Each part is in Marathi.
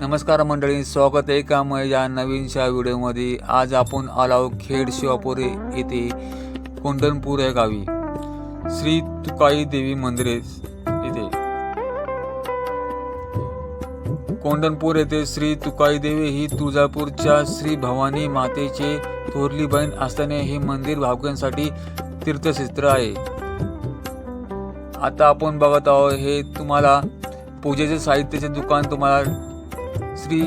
नमस्कार मंडळी स्वागत आहे का मग या नवीनशा व्हिडिओमध्ये? आज आपण आलाव खेड शिवापुरे येथे कोंडणपूर या गावी. श्री तुकाई देवी मंदिरे येथे कोंडणपूर येथे श्री तुकाई देवी ही तुळजापूरच्या श्री भवानी मातेचे थोरली बहीण असल्याने हे मंदिर भाविकांसाठी तीर्थक्षेत्र आहे. आता आपण बघत आहोत हे तुम्हाला पूजेचे साहित्याचे दुकान तुम्हाला श्री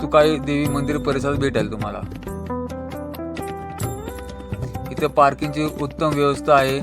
तुकाई देवी मंदिर परिसरात भेटेल तुम्हाला. इथे पार्किंगची उत्तम व्यवस्था आहे.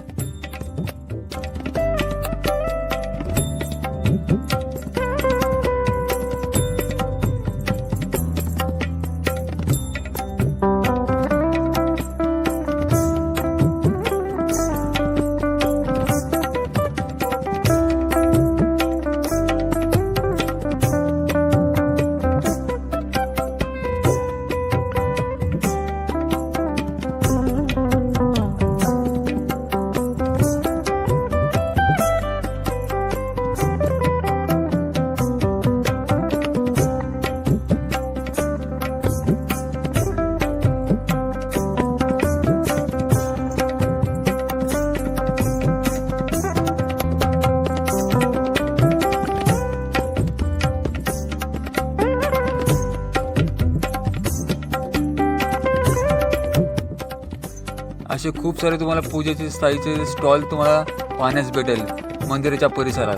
असे खूप सारे तुम्हाला पूजेचे स्थायीचे स्टॉल तुम्हाला पाहण्यास भेटेल मंदिराच्या परिसरात.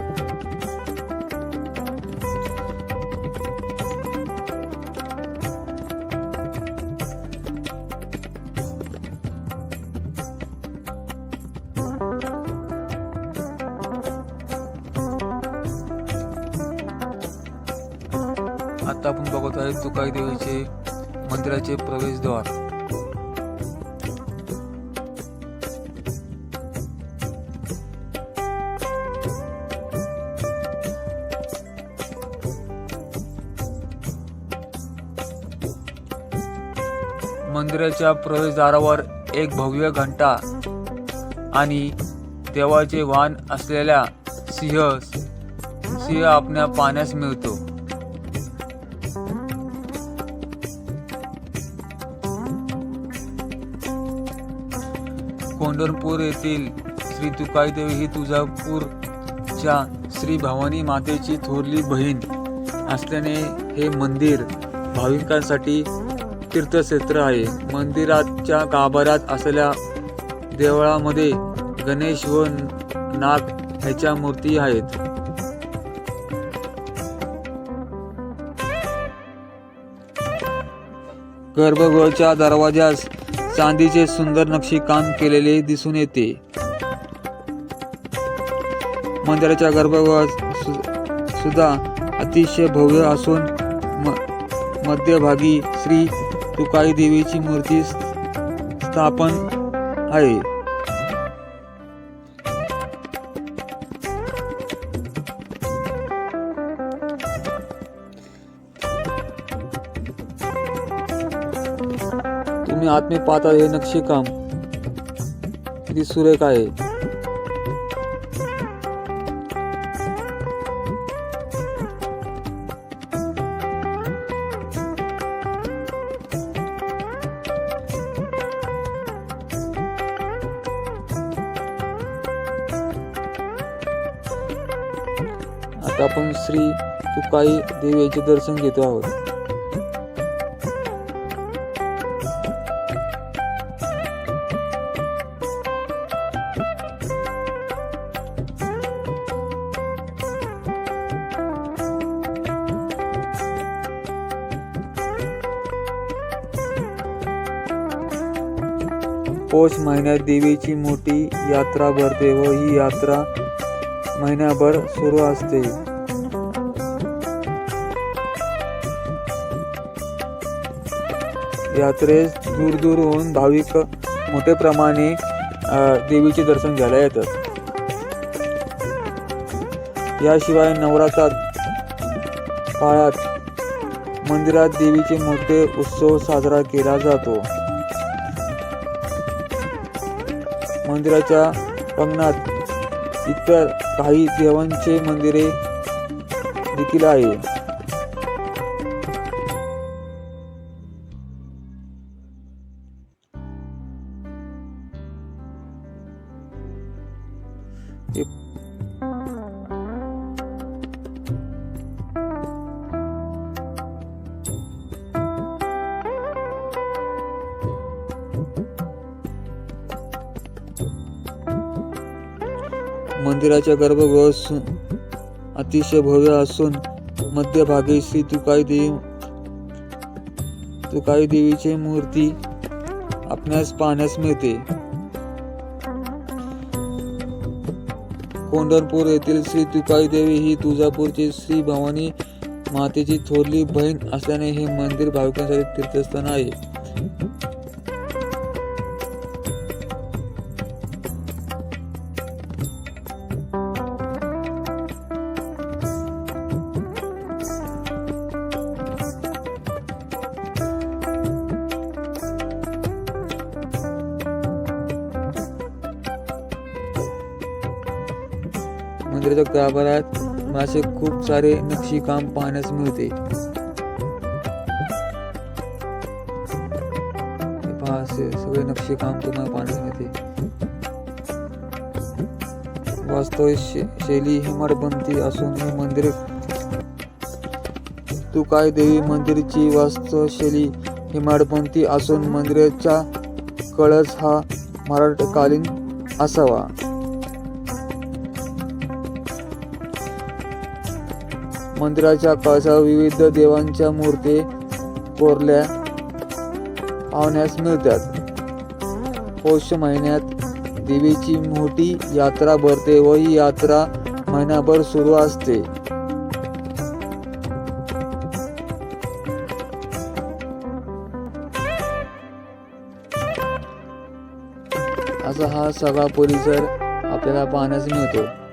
आता आपण बघत आहे तुकाई देवीचे मंदिराचे प्रवेशद्वार. मंदिराच्या प्रवेशद्वारावर एक भव्य घंटा आणि देवाचे वाहन असलेल्या सिंह सिंह आपल्या पाण्यास मिळतो. कोंढरपूर येथील श्री तुकाईदेवी ही तुळजापूरच्या श्री भवानी मातेची थोरली बहीण असल्याने हे मंदिर भाविकांसाठी तीर्थक्षेत्र आहे. मंदिराच्या गाभाऱ्यात असलेल्या देवळामध्ये गणेश व नाग ह्याच्या मूर्ती आहेत. गर्भगृहाच्या दरवाजास चांदीचे सुंदर नक्षीकाम केलेले दिसून येते. मंदिराच्या गर्भगृहात सु- सुद्धा अतिशय भव्य असून म- मध्यभागी श्री तुकाई देवीची मूर्ती स्थापन आहे. तुम्ही आत्मे पाहता हे नक्षीकाम. किती सुरेख आहे. आता आपण श्री तुकाई देवीचे दर्शन घेतो आहोत. पौष महिन्यात देवीची मोठी यात्रा भरते व ही यात्रा महिनाभर सुरू असते. यात्रेस दूर दूरहून भाविक मोठ्या प्रमाणे देवीचे दर्शन घ्यायला येतात. याशिवाय नवरात्रात काळात मंदिरात देवीचे मोठे उत्सव साजरा केला जातो. मंदिराच्या अंगणात इतर काही देवांचे मंदिरे देखील आहे. मंदिराच्या गर्भगृह अतिशय भव्य असून मध्यभागी श्री तुकाई देवी तुकाई देवीची मूर्ती आपणास पाहण्यास मिळते. कोंढरपूर येथील श्री तुकाई देवी ही तुळजापूरची श्री भवानी मातेची थोरली बहीण असल्याने हे मंदिर भाविकांसाठी तीर्थस्थान आहे. मंदिराच्या गाभाऱ्यात असे खूप सारे नक्षीकाम पाहण्यास मिळते. असे सगळे नक्षीकाम तुम्हाला पाहण्यास मिळते. वास्तव शे- शैली हेमाडपंथी असून हे मंदिर तुकाई देवी मंदिरची वास्तुशैली हिमाडपंथी असून मंदिराचा कळस हा मराठकालीन असावा. मंदिराच्या कळसावर विविध देवांच्या मूर्ती कोरल्या पाहण्यास मिळतात. पौष महिन्यात देवीची मोठी यात्रा भरते व ही यात्रा महिनाभर सुरू असते. असा हा सगळा परिसर आपल्याला पाहण्यास मिळतो.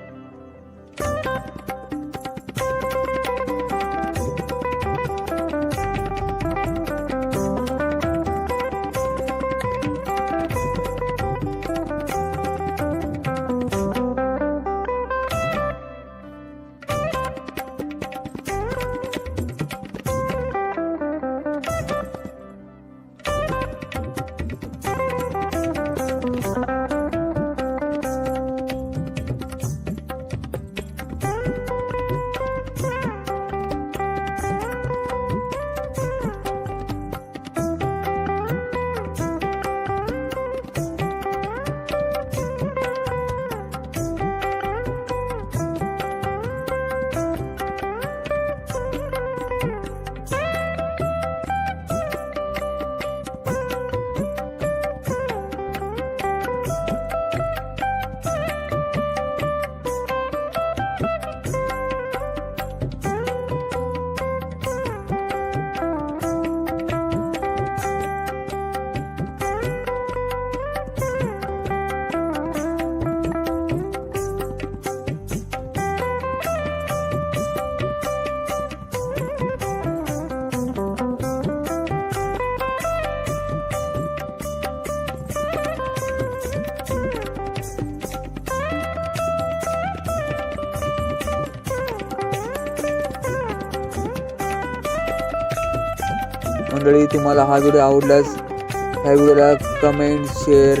मंडळी तुम्हाला हा व्हिडिओ आवडल्यास ह्या व्हिडिओला कमेंट शेअर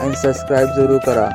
आणि सबस्क्राईब जरूर करा.